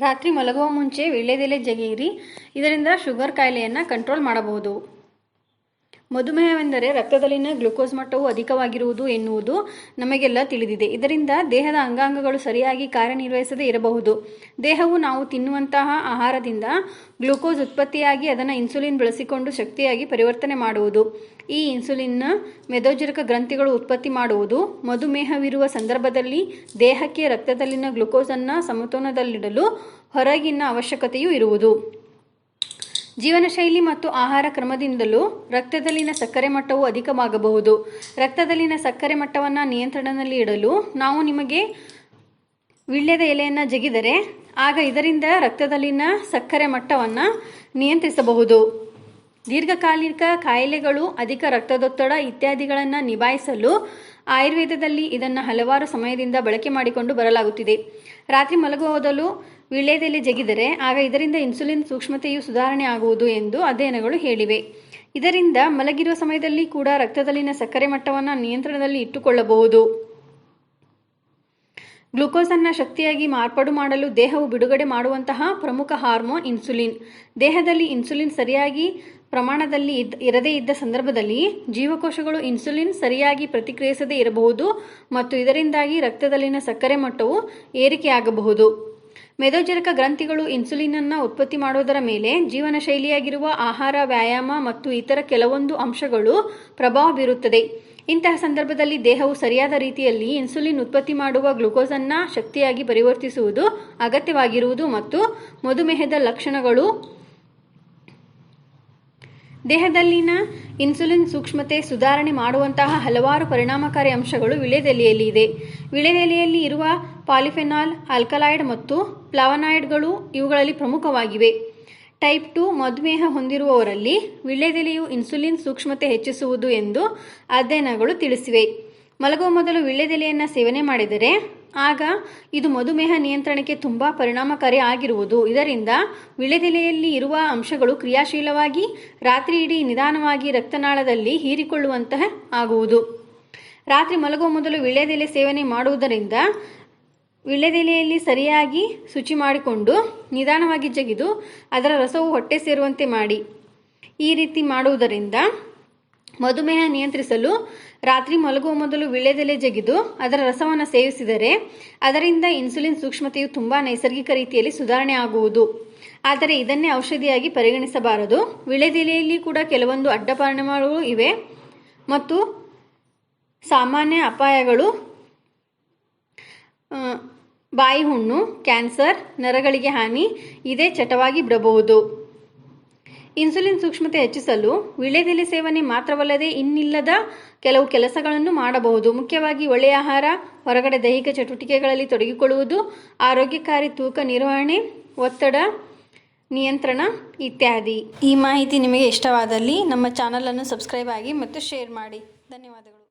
ರಾತ್ರಿ ಮಲಗುವ ಮುಂಚೆ ವೀಳ್ಯದೆಲೆ ಜಗಿಯಿರಿ. ಇದರಿಂದ ಶುಗರ್ ಕಾಯಿಲೆಯನ್ನು ಕಂಟ್ರೋಲ್ ಮಾಡಬಹುದು. ಮಧುಮೇಹವೆಂದರೆ ರಕ್ತದಲ್ಲಿನ ಗ್ಲುಕೋಸ್ ಮಟ್ಟವು ಅಧಿಕವಾಗಿರುವುದು ಎನ್ನುವುದು ನಮಗೆಲ್ಲ ತಿಳಿದಿದೆ. ಇದರಿಂದ ದೇಹದ ಅಂಗಾಂಗಗಳು ಸರಿಯಾಗಿ ಕಾರ್ಯನಿರ್ವಹಿಸದೇ ಇರಬಹುದು. ದೇಹವು ನಾವು ತಿನ್ನುವಂತಹ ಆಹಾರದಿಂದ ಗ್ಲುಕೋಸ್ ಉತ್ಪತ್ತಿಯಾಗಿ ಅದನ್ನು ಇನ್ಸುಲಿನ್ ಬಳಸಿಕೊಂಡು ಶಕ್ತಿಯಾಗಿ ಪರಿವರ್ತನೆ ಮಾಡುವುದು. ಈ ಇನ್ಸುಲಿನ್ನ ಮೆದೋಜರಕ ಗ್ರಂಥಿಗಳು ಉತ್ಪತ್ತಿ ಮಾಡುವುದು. ಮಧುಮೇಹವಿರುವ ಸಂದರ್ಭದಲ್ಲಿ ದೇಹಕ್ಕೆ ರಕ್ತದಲ್ಲಿನ ಗ್ಲುಕೋಸನ್ನು ಸಮತೋಲನದಲ್ಲಿಡಲು ಹೊರಗಿನ ಅವಶ್ಯಕತೆಯೂ ಇರುವುದು. ಜೀವನ ಶೈಲಿ ಮತ್ತು ಆಹಾರ ಕ್ರಮದಿಂದಲೂ ರಕ್ತದಲ್ಲಿನ ಸಕ್ಕರೆ ಮಟ್ಟವು ಅಧಿಕವಾಗಬಹುದು. ರಕ್ತದಲ್ಲಿನ ಸಕ್ಕರೆ ಮಟ್ಟವನ್ನು ನಿಯಂತ್ರಣದಲ್ಲಿ ಇಡಲು ನಾವು ನಿಮಗೆ ವಿಳ್ಯದ ಎಲೆಯನ್ನು ಜಗಿದರೆ ಆಗ ಇದರಿಂದ ರಕ್ತದಲ್ಲಿನ ಸಕ್ಕರೆ ಮಟ್ಟವನ್ನು ನಿಯಂತ್ರಿಸಬಹುದು. ದೀರ್ಘಕಾಲಿಕ ಕಾಯಿಲೆಗಳು, ಅಧಿಕ ರಕ್ತದೊತ್ತಡ ಇತ್ಯಾದಿಗಳನ್ನು ನಿಭಾಯಿಸಲು ಆಯುರ್ವೇದದಲ್ಲಿ ಇದನ್ನು ಹಲವಾರು ಸಮಯದಿಂದ ಬಳಕೆ ಮಾಡಿಕೊಂಡು ಬರಲಾಗುತ್ತಿದೆ. ರಾತ್ರಿ ಮಲಗುವ ವೀಳ್ಯದೆಲೆ ಜಗಿದರೆ ಆಗ ಇದರಿಂದ ಇನ್ಸುಲಿನ್ ಸೂಕ್ಷ್ಮತೆಯು ಸುಧಾರಣೆ ಆಗುವುದು ಎಂದು ಅಧ್ಯಯನಗಳು ಹೇಳಿವೆ. ಇದರಿಂದ ಮಲಗಿರುವ ಸಮಯದಲ್ಲಿ ಕೂಡ ರಕ್ತದಲ್ಲಿನ ಸಕ್ಕರೆ ಮಟ್ಟವನ್ನು ನಿಯಂತ್ರಣದಲ್ಲಿ ಇಟ್ಟುಕೊಳ್ಳಬಹುದು. ಗ್ಲುಕೋಸನ್ನು ಶಕ್ತಿಯಾಗಿ ಮಾರ್ಪಾಡು ಮಾಡಲು ದೇಹವು ಬಿಡುಗಡೆ ಮಾಡುವಂತಹ ಪ್ರಮುಖ ಹಾರ್ಮೋನ್ ಇನ್ಸುಲಿನ್. ದೇಹದಲ್ಲಿ ಇನ್ಸುಲಿನ್ ಸರಿಯಾಗಿ ಪ್ರಮಾಣದಲ್ಲಿ ಇದ್ ಇರದೇ ಇದ್ದ ಸಂದರ್ಭದಲ್ಲಿ ಜೀವಕೋಶಗಳು ಇನ್ಸುಲಿನ್ ಸರಿಯಾಗಿ ಪ್ರತಿಕ್ರಿಯಿಸದೇ ಇರಬಹುದು ಮತ್ತು ಇದರಿಂದಾಗಿ ರಕ್ತದಲ್ಲಿನ ಸಕ್ಕರೆ ಮಟ್ಟವು ಏರಿಕೆಯಾಗಬಹುದು. ಮೆದೋಜರಕ ಗ್ರಂಥಿಗಳು ಇನ್ಸುಲಿನನ್ನು ಉತ್ಪತ್ತಿ ಮಾಡುವುದರ ಮೇಲೆ ಜೀವನ ಶೈಲಿಯಾಗಿರುವ ಆಹಾರ, ವ್ಯಾಯಾಮ ಮತ್ತು ಇತರ ಕೆಲವೊಂದು ಅಂಶಗಳು ಪ್ರಭಾವ ಬೀರುತ್ತದೆ. ಇಂತಹ ಸಂದರ್ಭದಲ್ಲಿ ದೇಹವು ಸರಿಯಾದ ರೀತಿಯಲ್ಲಿ ಇನ್ಸುಲಿನ್ ಉತ್ಪತ್ತಿ ಮಾಡುವ ಗ್ಲುಕೋಸನ್ನು ಶಕ್ತಿಯಾಗಿ ಪರಿವರ್ತಿಸುವುದು ಅಗತ್ಯವಾಗಿರುವುದು ಮತ್ತು ಮಧುಮೇಹದ ಲಕ್ಷಣಗಳು ದೇಹದಲ್ಲಿನ ಇನ್ಸುಲಿನ್ ಸೂಕ್ಷ್ಮತೆ ಸುಧಾರಣೆ ಮಾಡುವಂತಹ ಹಲವಾರು ಪರಿಣಾಮಕಾರಿ ಅಂಶಗಳು ವಿಳೆದೆಲೆಯಲ್ಲಿ ಇದೆ ವಿಳೆದೆಲೆಯಲ್ಲಿ ಇರುವ ಪಾಲಿಫೆನಾಲ್, ಆಲ್ಕಲಾಯ್ಡ್ ಮತ್ತು ಪ್ಲಾವನಾಯ್ಡ್ಗಳು ಇವುಗಳಲ್ಲಿ ಪ್ರಮುಖವಾಗಿವೆ. ಟೈಪ್ ಟು ಮಧುಮೇಹ ಹೊಂದಿರುವವರಲ್ಲಿ ವಿಳ್ಳೆದೆಲೆಯು ಇನ್ಸುಲಿನ್ ಸೂಕ್ಷ್ಮತೆ ಹೆಚ್ಚಿಸುವುದು ಎಂದು ಅಧ್ಯಯನಗಳು ತಿಳಿಸಿವೆ. ಮಲಗುವ ಮೊದಲು ವಿಳ್ಳೆದೆಲೆಯನ್ನು ಸೇವನೆ ಮಾಡಿದರೆ ಆಗ ಇದು ಮಧುಮೇಹ ನಿಯಂತ್ರಣಕ್ಕೆ ತುಂಬ ಪರಿಣಾಮಕಾರಿ ಆಗಿರುವುದು. ಇದರಿಂದ ವಿಳೆದೆಲೆಯಲ್ಲಿ ಇರುವ ಅಂಶಗಳು ಕ್ರಿಯಾಶೀಲವಾಗಿ ರಾತ್ರಿ ಇಡೀ ನಿಧಾನವಾಗಿ ರಕ್ತನಾಳದಲ್ಲಿ ಹೀರಿಕೊಳ್ಳುವಂತಹ ಆಗುವುದು. ರಾತ್ರಿ ಮಲಗುವ ಮೊದಲು ವಿಳೆದೆಲೆ ಸೇವನೆ ಮಾಡುವುದರಿಂದ ವಿಳೆದೆಲೆಯಲ್ಲಿ ಸರಿಯಾಗಿ ಶುಚಿ ಮಾಡಿಕೊಂಡು ನಿಧಾನವಾಗಿ ಜಗಿದು ಅದರ ರಸವು ಹೊಟ್ಟೆ ಸೇರುವಂತೆ ಮಾಡಿ. ಈ ರೀತಿ ಮಾಡುವುದರಿಂದ ಮಧುಮೇಹ ನಿಯಂತ್ರಿಸಲು ರಾತ್ರಿ ಮಲಗುವ ಮೊದಲು ವಿಳ್ಯದೆಲೆ ಜಗಿದು ಅದರ ರಸವನ್ನು ಸೇವಿಸಿದರೆ ಅದರಿಂದ ಇನ್ಸುಲಿನ್ ಸೂಕ್ಷ್ಮತೆಯು ತುಂಬ ನೈಸರ್ಗಿಕ ರೀತಿಯಲ್ಲಿ ಸುಧಾರಣೆ ಆಗುವುದು. ಆದರೆ ಇದನ್ನೇ ಔಷಧಿಯಾಗಿ ಪರಿಗಣಿಸಬಾರದು. ವಿಳೆದೆಲೆಯಲ್ಲಿ ಕೂಡ ಕೆಲವೊಂದು ಅಡ್ಡ ಪರಿಣಾಮಗಳು ಇವೆ. ಮತ್ತು ಸಾಮಾನ್ಯ ಅಪಾಯಗಳು ಬಾಯಿ ಹುಣ್ಣು ಕ್ಯಾನ್ಸರ್, ನರಗಳಿಗೆ ಹಾನಿ, ಇದೇ ಚಟವಾಗಿ ಬಿಡಬಹುದು. ಇನ್ಸುಲಿನ್ ಸೂಕ್ಷ್ಮತೆ ಹೆಚ್ಚಿಸಲು ವಿಳೆದೆಲೆ ಸೇವನೆ ಮಾತ್ರವಲ್ಲದೆ ಇನ್ನಿಲ್ಲದ ಕೆಲವು ಕೆಲಸಗಳನ್ನು ಮಾಡಬಹುದು. ಮುಖ್ಯವಾಗಿ ಒಳ್ಳೆಯ ಆಹಾರ, ಹೊರಗಡೆ ದೈಹಿಕ ಚಟುವಟಿಕೆಗಳಲ್ಲಿ ತೊಡಗಿಕೊಳ್ಳುವುದು, ಆರೋಗ್ಯಕಾರಿ ತೂಕ ನಿರ್ವಹಣೆ, ಒತ್ತಡ ನಿಯಂತ್ರಣ ಇತ್ಯಾದಿ. ಈ ಮಾಹಿತಿ ನಿಮಗೆ ಇಷ್ಟವಾದಲ್ಲಿ ನಮ್ಮ ಚಾನಲನ್ನು ಸಬ್ಸ್ಕ್ರೈಬ್ ಆಗಿ ಮತ್ತು ಶೇರ್ ಮಾಡಿ. ಧನ್ಯವಾದಗಳು.